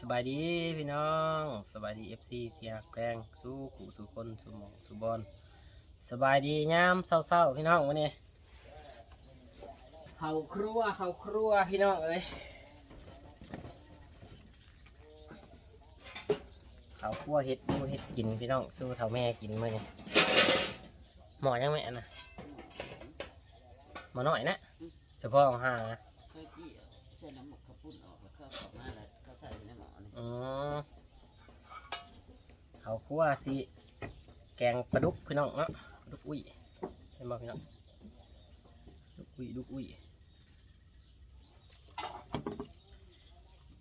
สบายดีพี่น้องสบายดีเอฟซีที่หักแพงสู้ขู่สู้คนสู้หมองสู้บอลสบายดียามเศร้าๆพี่น้องวันนี้เขาครัวเขาครัวพี่น้องเอ้ยเขาครัวเฮ็ดดูเฮ็ดกินพี่น้องสู้เท่าแม่กินมื้อนี้หมอยังแม่นะหมอน้อยนะเฉพาะของห้างนะ เคยจี้ใส่น้ำหมกขปุ้นออกแล้วก็ข้ามาแล้วเขาใส่ในหม้อ อืมเขาคั่วสิแกงปลาดุกพี่น้องเนาะปลาดุกอุ้ยเห็นบ่พี่น้องดุกอุ้ยดุกอุ้ย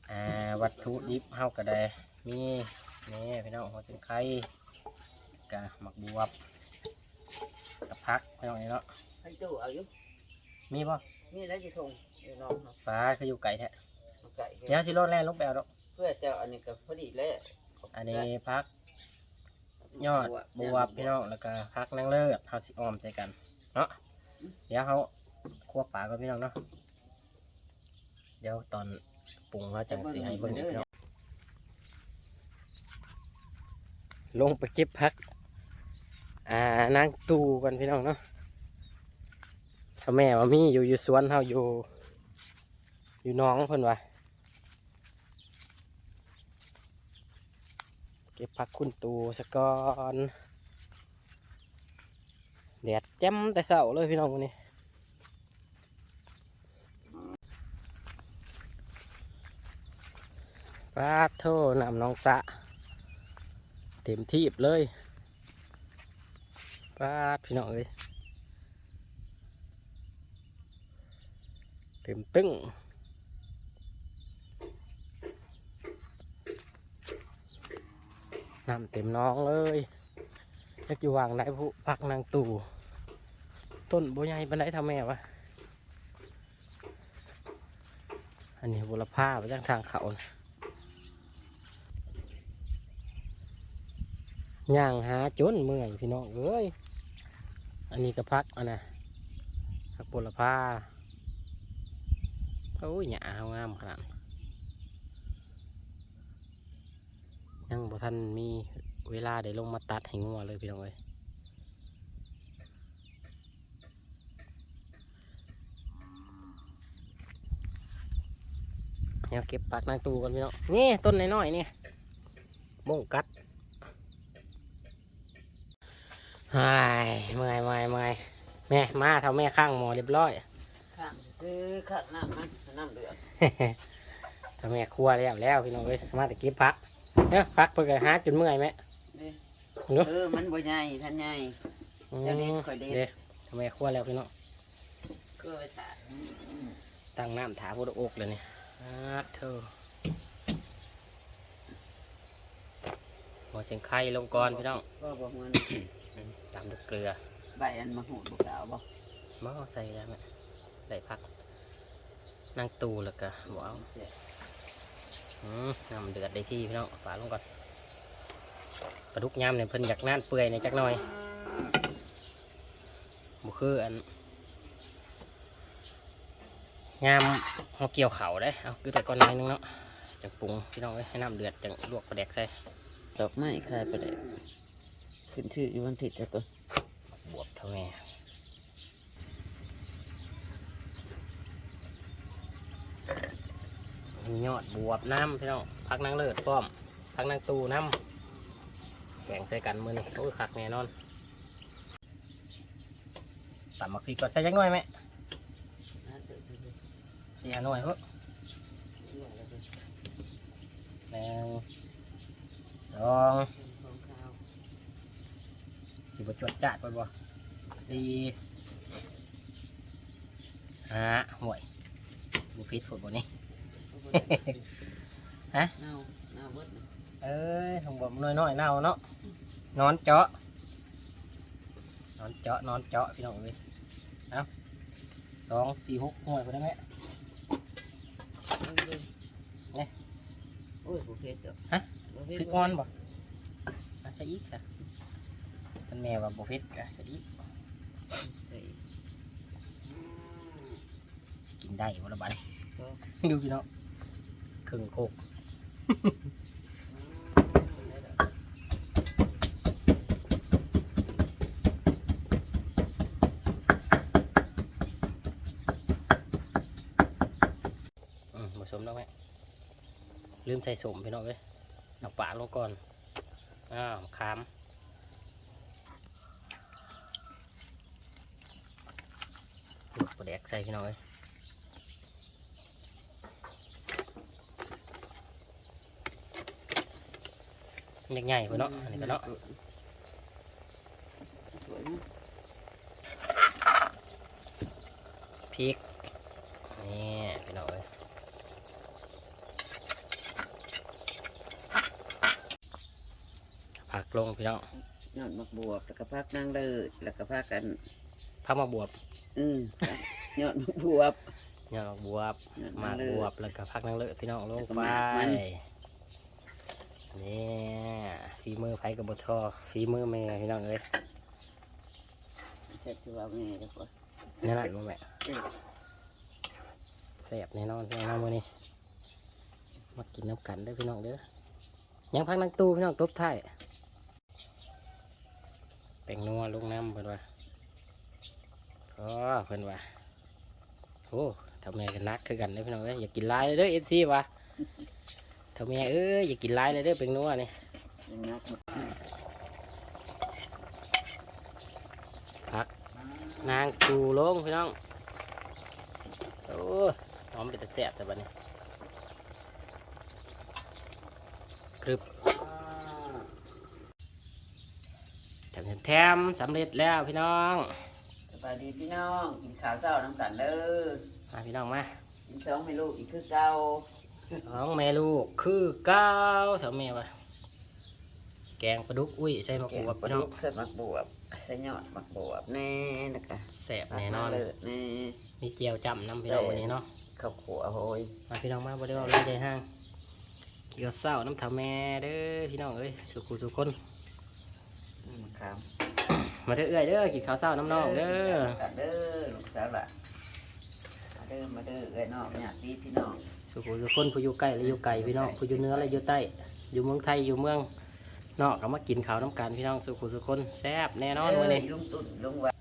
อ่าวัตถุดิบเฮาก็ได้มีนี่พี่น้องหัวเส้นไข่กะหมักบวบกับพักพี่น้องนี่เนาะให้ตู้เอาอยู่มีบ่นี่แล้วจะทงอยู่น้องเนาะปลาคืออยู่ไก่แท้เอาไก่เดี๋ยวสิโลดแล่นลงไปเอาดอกเพื่อจะอันนี้ก็พอดีแล้วอันนี้พัก ยอดบวบพี่น้องแล้วก็พักนั่งเลิศเฮาสิออมใส่กันเนาะเดี๋ยวเขาคั่วปลาก่อนพี่น้องเนาะเดี๋ยวตอนปรุงเขาจังสิให้เบิ่งอีกพี่น้องลงไปเก็บพัก อ่านางตูกันพี่น้องเนาะถ้าแม่ว่ามีอยู่อยู่สวนเฮาอยู่ อยู่หน้องเพิ่นว่า ก็บผักคุณตูสะก่อนแดดแจ่มแต่เช้าเลยพี่น้องวันนี้ปลาโทนำน้องสะ เต็มที่เลยปลาพี่น้องเอ้ยเต็มตึ้ง น้ำเต็มน้องเลยอยากอยู่วางได้ผู้พักนางตู่ต้นโบใหญ่บันไดทำแม่วะอันนี้บุรพาไปจากทางเขานะย่างหาจนเมื่อยพี่น้องเอ้ย อันนี้ก็พักอันน่ะพักบุรพาโอ้ยหยาเอางามขนาด ยังบ่ทันมีเวลาได้ลงมาตัดให้งัวเลยพี่น้องเอ้ยเดี๋ยวเก็บปากนางตูกันพี่น้องนี่ต้นน้อยๆนี่มงกัดไอ้ายเมื่อยเมื่อยเมื่อยแม่มาเท่าแม่ข้างหมอเรียบร้อยข้างซื้อข้างน้ำมันน้ำเดือดทำแม่ครัวแล้วแล้วพี่น้องเอ้ยมาแต่เก็บพัก เนี่ยพักเพื่อหาจนเมื่อยไหมนี่เนาะเออมันบ่ใหญ่ท่านใหญ่เดี๋ยวนี้ค่อยเด็ดดี๋วทำแม่ครัวแล้วพี่น้องก็ไปถามตั้งน้ำถาพุทธอกเลยเนี่ยอาเธอหัวเสียงไข่ลงก่อนพี่น้องก็บอกมันตามด้วยเกลือใบอันมะหูดบุกดาวบ่มอใส่แล้วแม่ได้พักนั่งตูแล้วก็บอกเอาอืม น้ำเดือดได้ที่พี่น้องฝาลงก่อนปลาดุกยำเนี่ยเพิ่นอยากน่านเปื่อยในอยจักหน่อยบุคืออันยามเอาเกี่ยวเข่าได้เอาคือแต่ก่อนหน่อยนึงเนาะจังปรุงพี่น้องเอ้ยให้น้ำเดือดจังลวกปลาแดกใส่ดอกไม้คลายประเดี๋ยวขึ้นชื่ออยู่วันที่จะก่อนบวบเท่าแม่ มียอดบวบน้ำพี่น้องพักนางเลิศพร้อมพักนางตูน้ำแข่งใส่กันมือนี่โอ้ยคักแน่นอนตำมะพริกก่อนใส่จักหน่อยไหมเดี๋ยหน่อยเฮ้ยเรื่อหนึ่งสองเป็นของข้าวสิบจวดจัดไปบ่สี่ห้าห่วยบุพิษผุดบ่นี่ ฮะเน่าเน่าเบิดนะเอ้ยผมบอกน้อยน้อยๆเน่าเนาะนอนเจาะนอนเจาะนอนเจาะพี่น้องเลยเอาสองสี่หกหน่วยพอได้ไหมเอาเลยเนี่ยโอ้ยบุฟเฟ่ต์เด้อฮะบุฟเฟ่พริกอ่อนบ่อะใส่อีกซะมันแม่ว่าบุฟเฟ่ต์กะใส่อีกเฮ้ยสิกินได้บ่ละบาดนี้ก็ดูพี่น้อง ครึ่งโคกผสมแล้วไหมลืมใส่สมพี่น้องเลยเอาปลาลงก่อน อ้าวคามกปลาแดกใส่พี่น้องเลย เล็กใหญ่ไปเนาะอันนี้ก็เนาะสวยนะพริกนี่พี่น้องเอ้ยผักลงพี่น้องยอดมักบวบแล้วก็พักนั่งเลิศแล้วก็พักกันผักมาบวบอืมยอดมักบวบยอดบวบยอดหมากเลิศบวบแล้วก็ผักนางเลิศพี่น้องลงแล้วก็ไปหมากมั นนี่ฝีมือไผกับบทอฝีมือแม่พี่น้องเอ้ยเจ็บจะว่าไงเดี๋ยวก่อนนี่นแหละบ่แม่เออแซ่บแน่นอนพี่น้องมื้อนี้มากินน้ำกันเด้อพี่น้องเด้อยังพักนางตู้พี่น้องตบท้ายแป้งนัวลงน้ำเพิ่นว่าก็เพิ่นว่าโอ้ทำแม่กันนักคือกันเด้อพี่น้องเอ้ยอย่ากินหลายเลยเด้อ FC ว่ะ ทำแม่เอ้ยอย่ากินหลายเลยเด้อแป้งนัวนี่ยังนักหมดพักนางจูลงพี่น้องโอ้ยหอมเป็นตะแสบแต่บัดนี้กรึบแถมแถมๆสำเร็จแล้วพี่น้องสบายดีพี่น้องกินข้าวเช้าน้ำกันเด้อมาพี่น้องมากินสองให้ลูกอีกคือเก่า สองแม่ลูกคือเก้าแถวแม่วะแกงปลาดุกอุ้ยใส่มะกแกรูงดปลาพี่น้อดุงกใส่มักบวบใส่ยอดมักบวบแน่นะคะแสบแน่นอนเลิศแน่มีเจียวจำน้ำพี่น้องวันนี้เนาะข้าวขัวโหยมาพี่น้องมาบ่ได้ว่าอะไรใจห้างเกี่ยวเศร้าน้ำถาแม่เด้อพี่น้องเอ้ยสุขุสุขคนอืมครับมาเด้อเอ้อยเด้อกินข้าวเศร้าน้ำน้องเด้อกันเด้อลูกสาวละมาเด้อมาเด้อเอ้ยน้องญาติพี่น้อง สุขุสุขคนผู้อยู่ใกล้และอยู่ไกลพี่น้องผู้อยู่เหนือและอยู่ใต้อยู่เมืองไทยอยู่เมืองนอกก็มากินข้าวน้ำกันพี่น้องสุขุสุขคนแซ่บแน่นอนวันนี้ลุงตุ่นลุงว่า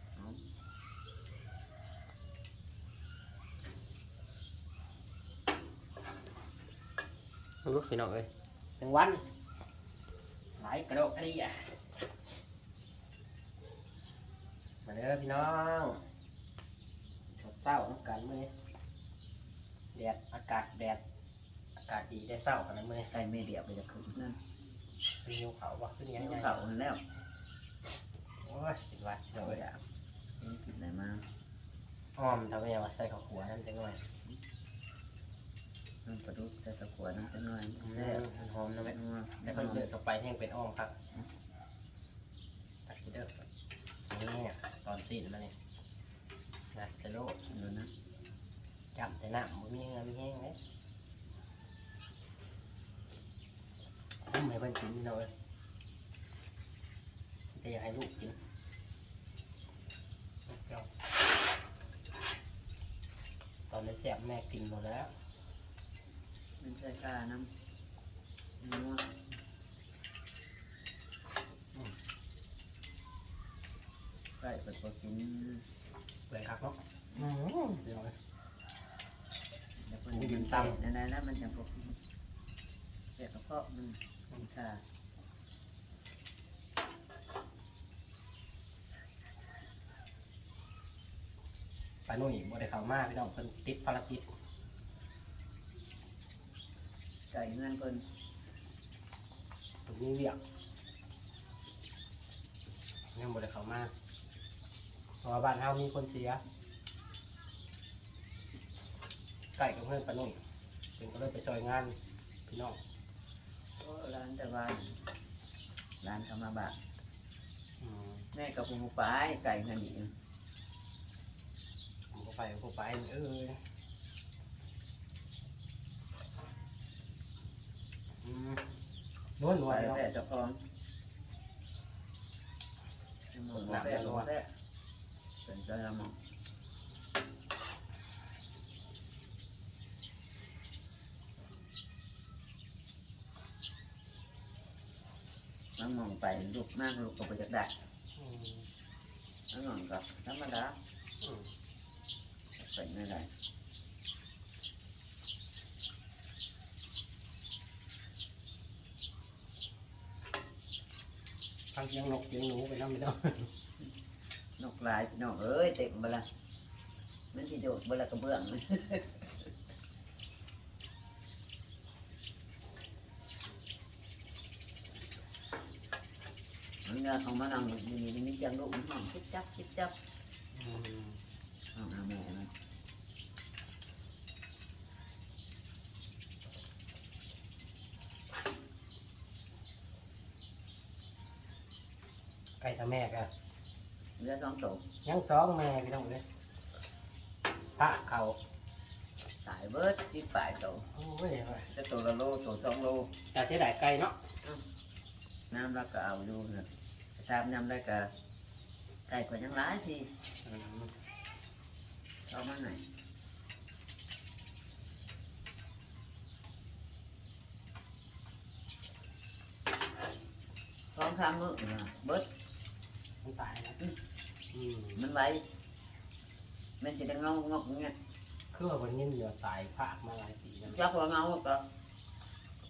ลูกพี่น้องเอ้ยหนึ่งวันหลายกระโดดกระดิ่อะมาเด้อพี่น้องข้าวเศร้าน้ำกันมื้อนี้ แดดอากาศแดดอากาศดีได้เศร้าขนาดมื้อนี้ไก่ไม่เดียวไปจะขึ้นนั่นมีนิ้วเขาวะขึ้นยังยังไงเขาแล้วโอ้ยเป็นหวัดเราเลยอยากนี่กินอะไรมาอ้อมทำไมยังมาใส่ข้าวขัวนั่นจังหน่อยน้ำปลาดุกใส่ตะขวดน้ำเป็นหน่อยอืมแซ่บมันหอมนะแม่นัวแล้วก็เดือดเข้าไปให้เป็นอ้อมครับตักกินเด้อนี่ตอนสิ้นมาเนี่ยนะสโลดดูนะ จับแต่น้ำมันมีเงินมีแห้งเลยผมให้เพิ่นกินนี่เนาะเว้ยแต่อยากให้ลูกกินเอาตอนนี้แสบแม่กินหมดแล้วมันใส่กาน้ำนัวไก่เปิดพอกินเลยครับเนาะ เดี๋ยวเลยแล้วคนกินตำนั่นๆแล้วมันจะพอกินแต่กระเพาะมันมันค่ะไปนู่นอีกบ่ได้เข้ามาพี่น้องเพิ่นติดภารกิจไก่เงินเพิ่นตรงนี้เรียกยังบ่ได้เข้ามาเพราะว่าบ้านเฮามีคนเสีย ใกล้กับเพื่อนปะนุ่นเพิ่นก็เลยไปช่วยงานพี่น้องโอ้ร้านแต่ว่าร้านเขามาบากอืมแม่กับปูปลายไก่เงินอีกผมก็ไปผมก็ไปเอออืมนวลนวไปลเนาะแต่เจ้าของหมดแต่หมดแต่เป็นเจ้าหมด น้ำมองไปลูกมากลูกก็ไปจากได้อืมน้ำมองก็ธรรมดาอืมเป็นไม่ได้ฟังเสียงนกเสียงหนูไปแล้วไม่ต้องนกลายพี่น้องเอ้ยเต็มเบละมันที่โดดเบละกระเบื้อง มันเงาของมันเอาอยู่นี่นี่จังลูกมันหอมชิบจับชิบจับอืมเอาเอาแม่มันไก่ทำแม่กันเรือ สองตัวยังสองแม่พี่น้องเลยพระเขาตายเบิดชิบปลายตัวโอ้ยจะตัวละโลตัวสองโลจะเสียดายไก่เนาะน้ำเราก็เอาอยู่เนี่ยทำน้ำได้ก็ไก่กว่ายังร้ายทีอืมเอามาไหนพร้อมทำมือน่ะเบิดมันตายนะอืมมันไว้มันจะได้เงางอกเงี้ยคือว่าวันนี้เหนือตายพากมาหลายปีแล้วจักว่าเงาก็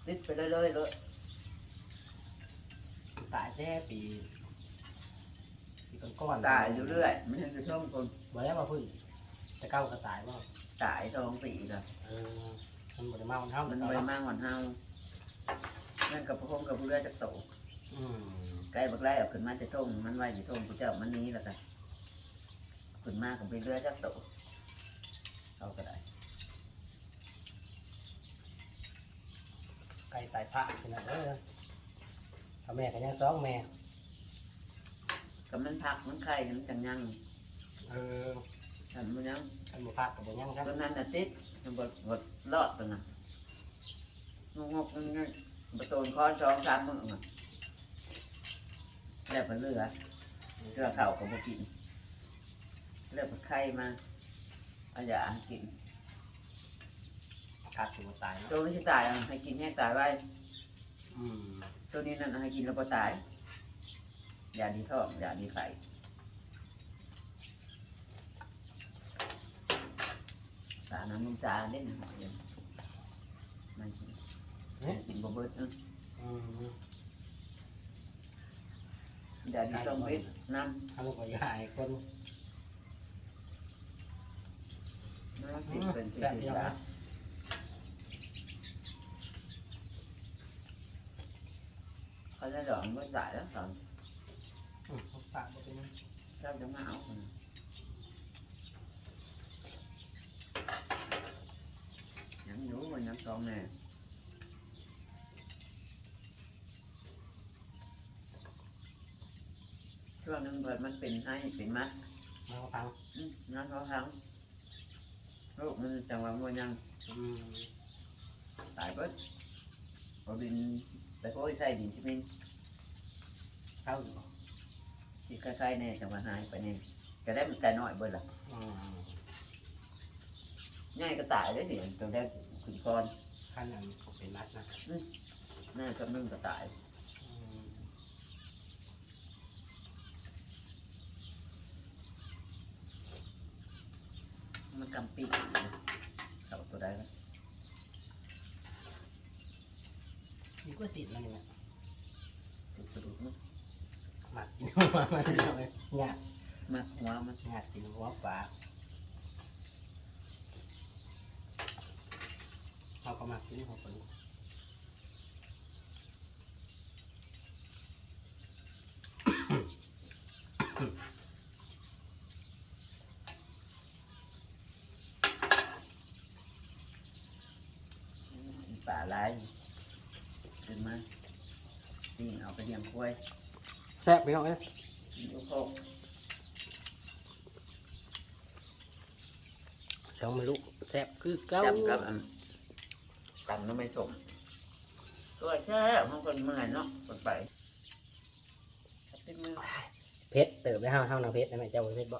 ติดไปเรื่อยๆเลยตายแค่ปี ปีก้อนๆตายอยู่เรื่อยมันจะช่วงคนบ่แล้วมาพึ่งแต่เก้าก็ตายว่าตายสองปีแล้วเออมันบ่ได้มาวันเท่ามันเก่าไปเนาะมากกว่าเฮานั่นกับพระพงกับผู้เรือจะโตอืมไก่บักไล่เอาขึ้นมาจะท่งมันไว้จะท่งผู้เจ้ามันหนี้แล้วกันขึ้นมากับไปเรือจะโตเอาก็ได้ไก่ตายพระขนาดเออถ้าแม่ก็ยังสองแม่ กับมันพักมันไข่มันจังยังเออฉันมันยังขันบุพักกับบุยังครับตอนนั้นน่ะติดมันบดบดรอดตัวน่ะงกงกๆงันๆประตูนคอนสองสามมือน่ะแล้วไปเรือเรือเข่ากับกินเลือกไข่มาเอาอย่ากินขาดตัวตายเนาะตัวนี้จะตายอะให้กินแห้งตายไว้อืมตัวนี้นั่นให้กินแล้วก็ตาย ยาดีท้องยาดีไข่สารน้ำมันจาเล่นหอยเลยไม่กินไม่กินบ่เบิดเอ้ออืมยาดีท้องเบิดน้เขาลูกก็ยายคนำน้ำกินเป็นสิบแซ่บสิบเดียวยานะเขาจะดอกมันก็ตายแล้วสอนอืมเขาปากบ่เป็นหยัง เจ้าจะมาเอาคนยังอยู่มันยังสองแน่ช่วงนึงเปิดมันเป็นให้เป็นมัดมาเขาพังอืมนั่นเขาทั้งลูกมันจังหวะมันยังอืมตายเบิดพอดินแต่ก็ใส่ดินชิมินเข้าอยู่บ่ ที่คล้ายๆเนี่ยจังหวะหายไปเนี่ยจะได้มันแต่น้อยเบิดล่ะอืมง่ายก็ตายได้เดี๋ยวจะได้ขึ้นก้อนขั้นนั้นก็เป็นนัดนะน่าจะนึ่งก็ตายอืมมันกำปีกเขาตัวได้ไหมมีกล้วยติดแล้วนี่นะติดกระดูกมันห มักกินหัวมันเดียวเลยาดมาหัวมันงาดกินหัวปลาเขาก็มักกินหัวปลาป่าลายขึ้นมานี่เอาไปเลี้ยงกล้วย ซ่บไปน้องเอ้ยลูกโคกช่องมันลุกแซ่บคือเก้าจับกับอันตำน้ำไม่สมตัวแช่บางคนเมื่อยเนาะคนไปติดมือเพชรเติบได้ห้าเท่านางเพชรได้ไหมเจ้าเพชรบ่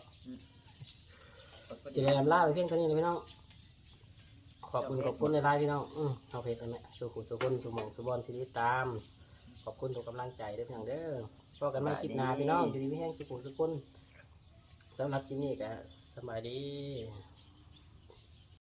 กดกดสิได้ลำลาไปเพียงเท่านี้เลยพี่น้องขอบคุณขอบคุณในไลน์พี่น้องอืมเอาเพชรได้ไหมสู้ขู่สู้คนสู้หมองสู้บอลที่ติดตาม ขอบคุณทุกกำลังใจเด้อพี่น้องเด้อ พอกันใหม่คลิปหน้าพี่น้องอยู่ดีไม่แห้งสุขุสุกคนสำหรับคลิปนี้ก็สบายดี